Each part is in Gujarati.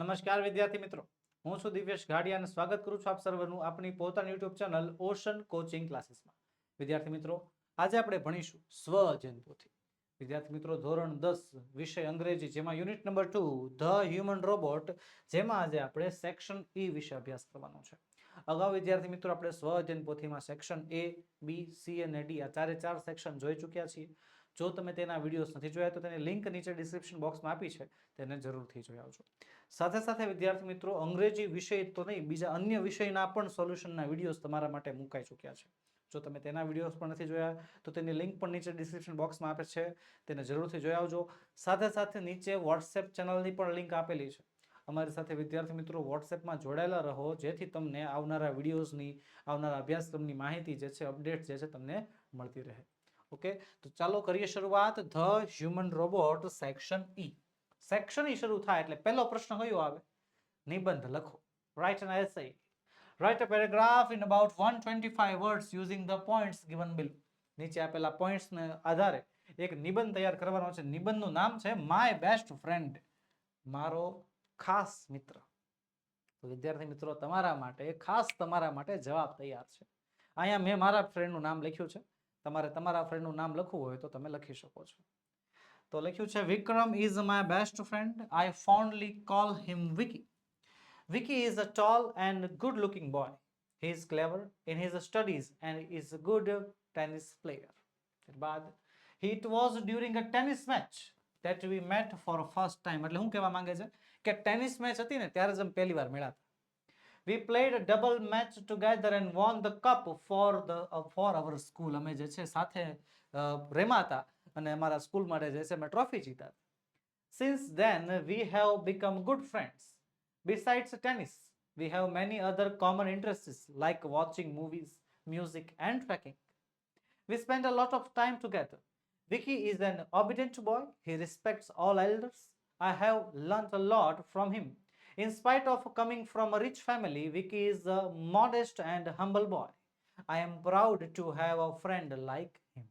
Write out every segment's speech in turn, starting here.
નમસ્કાર વિદ્યાર્થી મિત્રો. હું છું દિવ્યેશ ઘાડિયા અને સ્વાગત કરું છું આપ સર્વનું આપણી પોતાની યુટ્યુબ ચેનલ ઓશન કોચિંગ ક્લાસીસમાં. વિદ્યાર્થી મિત્રો, આજે આપણે ભણીશું સ્વ પોથી વિદ્યાર્થી મિત્રો, ધોરણ દસ, વિષય અંગ્રેજી, જેમાં unit number two, the human robot, જેમાં આજે આપણે સેક્શન ઈ વિશે અભ્યાસ કરવાનો છે. અગાઉ વિદ્યાર્થી મિત્રો, આપણે સ્વઅધ્યયન પોથીમાં સેક્શન એ, બી, સી અને ડી આ ચારે ચાર સેક્શન જોઈ ચૂક્યા છીએ. જો તમે તેના વિડીયોઝ નથી જોયા, તો તેની લિંક નીચે ડિસ્ક્રિપ્શન બોક્સમાં આપી છે, તેને જરૂરથી જોઈ આવજો. સાથે સાથે વિદ્યાર્થી મિત્રો, અંગ્રેજી વિષય તો નહીં, બીજા અન્ય વિષયના પણ સોલ્યુશનના વિડીયોઝ તમારા માટે મુકાઈ ચૂક્યા છે. જો તમે તેના વિડીયોઝ પણ નથી જોયા, તો તેની લિંક પણ નીચે ડિસ્ક્રિપ્શન બોક્સમાં આપે છે, તેને જરૂરથી જોઈ આવજો. સાથે સાથે નીચે વોટ્સએપ ચેનલની પણ લિંક આપેલી છે. અમારી સાથે વિદ્યાર્થી મિત્રો વોટ્સએપમાં જોડાયેલા રહો, જેથી તમને આવનારા વિડીયોઝની, આવનારા અભ્યાસક્રમની માહિતી જે છે અપડેટ જે છે, તમને મળતી રહે. ઓકે? તો ચાલો કરીએ શરૂઆત. The human robot section E. Section E શરૂ થાય એટલે પહેલો પ્રશ્ન કયો આવે? નિબંધ લખો. Write an essay write a paragraph in about 125 words using the points given below નીચે આપેલા પોઈન્ટ્સને આધારે એક નિબંધ તૈયાર કરવાનો છે. નિબંધનું નામ છે માય બેસ્ટ ફ્રેન્ડ મારો ખાસ મિત્ર. તો વિદ્યાર્થી મિત્રો, તમારા માટે, ખાસ તમારા માટે જવાબ તૈયાર છે. અહીંયા મેં મારા ફ્રેન્ડનું નામ લખ્યું છે. તમારે તમારા ફ્રેન્ડનું નામ લખવું હોય તો તમે લખી શકો છો તો લખ્યું છે Vikram is my best friend I fondly call him Vicky Vicky is a tall and good looking boy he is clever in his studies and is a good tennis player ત્યારબાદ it was during a tennis match that we met for first time એટલે શું કહેવા માંગે છે કે ટેનિસ મેચ હતી ને ત્યારે જ અમે પહેલી વાર મળ્યા હતા we played a double match together and won the cup for the uh, for our school અમે જે છે સાથે અ, રમ્યા અને અમારા સ્કૂલ માટે જે છે અમે ટ્રોફી જીતા since then we have become good friends besides tennis we have many other common interests like watching movies music and trekking we spend a lot of time together Vicky is an obedient boy. He respects all elders. I have learnt a lot from him. In spite of coming from a rich family, Vicky is a modest and humble boy. I am proud to have a friend like him.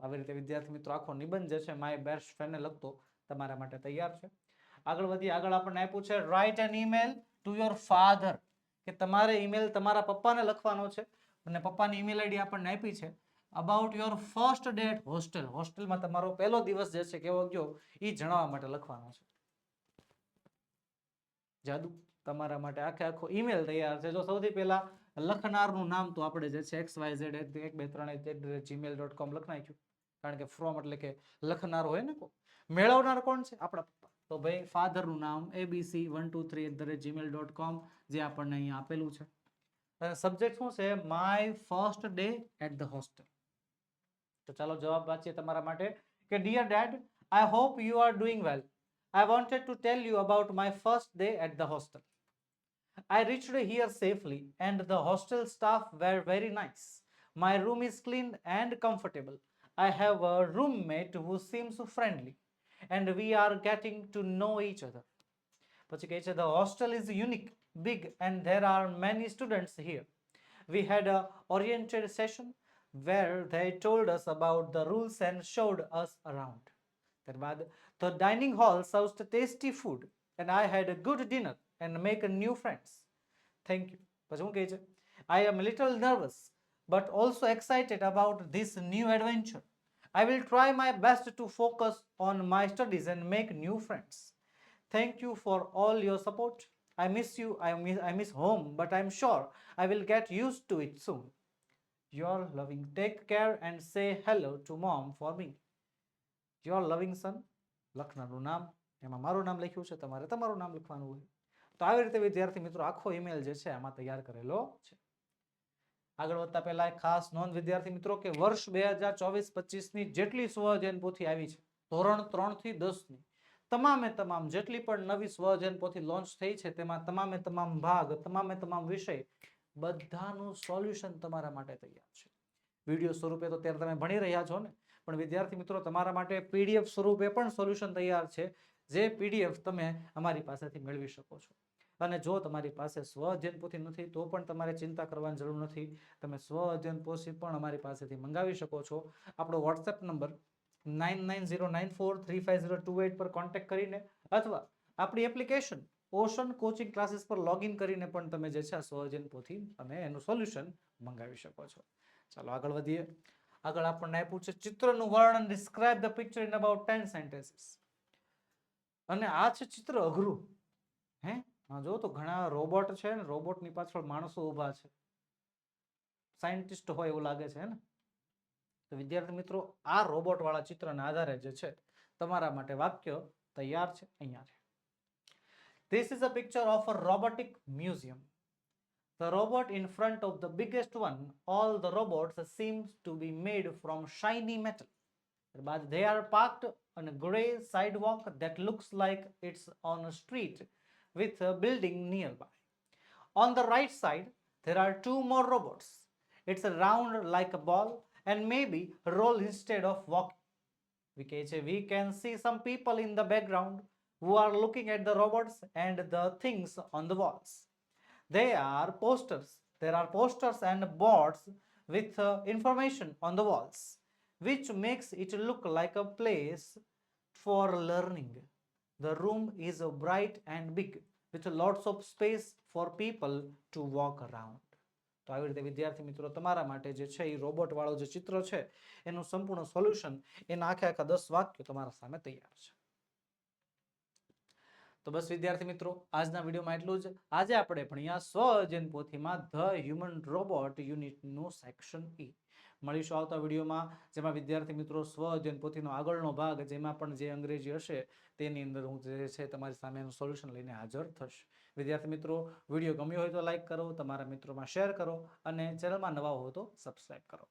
આવી રીતે વિદ્યાર્થી મિત્રો આખો નિબંધ જે છે માય બેસ્ટ ફ્રેન્ડને લગતો તમારા માટે તૈયાર છે. આગળ વધી આગળ આપણને આપ્યું છે write an email to your father કે તમારે ઈમેલ તમારા પપ્પાને લખવાનો છે. અને પપ્પાની ઈમેલ આઈડી આપણને આપી છે. About your first date hostel હોસ્ટેલમાં તમારો પહેલો દિવસ જે છે કેવો ગયો એ જણાવવા માટે લખવાનો છે. જાદુ તમારા માટે આખે આખો ઈમેલ તૈયાર છે. જો સૌથી પહેલા લખનારનું નામ તો આપણે જે છે એક્સ વાય ઝેડ એક બે ત્રણ એટ જીમેલ ડોટ કોમ લખ નાખ્યું કારણ કે ફ્રોમ એટલે કે લખનાર હોય ને મેળવનાર કોણ છે? આપણા પપ્પા. તો ભાઈ ફાધરનું નામ ABC one two three at the rate Gmail dot com જે આપણને અહીંયા આપેલું છે. સબ્જેક્ટ શું છે? My first day at the hostel તો ચાલો જવાબ વાંચીએ તમારા માટે. કે dear dad I hope you are doing well I wanted to tell you about my first day at the hostel I reached here safely and the hostel staff were very nice. My room is clean and comfortable. I have a roommate who seems friendly and we are getting to know each other. પછી કહે છે the hostel is unique, big and there are many students here. We had a oriented session where they told us about the rules and showed us around. ત્યારબાદ the dining hall serves the tasty food and I had a good dinner and make a new friends. Thank you. પછી શું કહે છે I am a little nervous but also excited about this new adventure. I will try my best to focus on my studies and make new friends. Thank you for all your support. I miss you. I miss, I miss home, but I'm sure I will get used to it soon. Your loving. Take care and say hello to mom for me. Your loving son લખનારનું નામ, એમાં મારું નામ લખ્યું છે, તમારે તમારું નામ લખવાનું હોય. તો આવી રીતે વિદ્યાર્થી મિત્રો આખો ઈમેલ જે છે આમાં તૈયાર કરેલો છે. આગળ વધતા પહેલા ખાસ નોંધ વિદ્યાર્થી મિત્રો કે વર્ષ બે હજાર ચોવીસ પચીસની જેટલી સ્વજૈન પોથી આવી છે, ધોરણ ત્રણથી દસની તમામે તમામ જેટલી પણ નવી સ્વજૈન પોથી લોન્ચ થઈ છે, તેમાં તમામે તમામ ભાગ, તમામે તમામ વિષય, બધાનું સોલ્યુશન તમારા માટે તૈયાર છે. વીડિયો સ્વરૂપે તો ત્યારે તમે ભણી રહ્યા છો ને પણ વિદ્યાર્થી મિત્રો, તમારા માટે પીડીએફ સ્વરૂપે પણ સોલ્યુશન તૈયાર છે, જે પીડીએફ તમે અમારી પાસેથી મેળવી શકો છો. અને જો તમારી પાસે સ્વ અધ્યયન નથી, તો પણ તમારે ચિંતા કરવાની જરૂર નથી. તમે સ્વ અધ્યયન પણ અમારી પાસેથી મંગાવી શકો છો. આપણો WhatsApp number nine nine zero nine four three five zero two eight પર કોન્ટેક્ટ કરીને અથવા આપણી એપ્લિકેશન ઓશન કોચિંગ ક્લાસીસ પર લોગિન કરીને પણ તમે જે છે આ અધ્યયન પોથી તમે એનું સોલ્યુશન મંગાવી શકો છો. ચાલો આગળ વધીએ. આગળ આપણને આપ્યું છે ચિત્રનું વર્ણન. Describe the picture in about ten sentences અને આ છે ચિત્ર અઘરું. હે? જો તો ઘણા રોબોટ છે ને, રોબોટની પાછળ માણસો ઊભા છે. સાયન્ટિસ્ટ હોય એવું લાગે છે ને? તો વિદ્યાર્થી મિત્રો, આ રોબોટ વાળા ચિત્રના આધારે જે છે, તમારા માટે વાક્ય તૈયાર છે, અહીંયા છે. This is a picture of a robotic museum. The robot in front of the biggest one, all the robots seems to be made from shiny metal. But they are parked on a grey sidewalk that looks like it's on a street with a building nearby. On the right side, there are two more robots. It's round like a ball and maybe roll instead of say- we can see some people in the background who are looking at the robots and the things on the walls. They are posters. There are posters and boards with uh, information on the walls, which makes it look like a place for learning. The room is uh, bright and big, with lots of space for people to walk around. તો આવી રીતે વિદ્યાર્થી મિત્રો તમારા માટે જે છે એ રોબોટ વાળો જે ચિત્ર છે એનું સંપૂર્ણ સોલ્યુશન એના આખે આખા દસ વાક્યો તમારા સામે તૈયાર છે તો બસ વિદ્યાર્થી મિત્રો, આજના વિડીયોમાં એટલું જ. આજે આપણે ભણ્યા સ્વજન પોથીમાં ધ હ્યુમન રોબોટ યુનિટનું સેક્શન ઈ મળીશું આવતા વિડીયોમાં, જેમાં વિદ્યાર્થી મિત્રો સ્વજન પોથીનો આગળનો ભાગ, જેમાં પણ જે અંગ્રેજી હશે, તેની અંદર હું જે છે તમારી સામે એનું સોલ્યુશન લઈને હાજર થશ વિદ્યાર્થી મિત્રો, વીડિયો ગમ્યો હોય તો લાઇક કરો, તમારા મિત્રોમાં શેર કરો અને ચેનલમાં નવા હો તો સબસ્ક્રાઈબ કરો.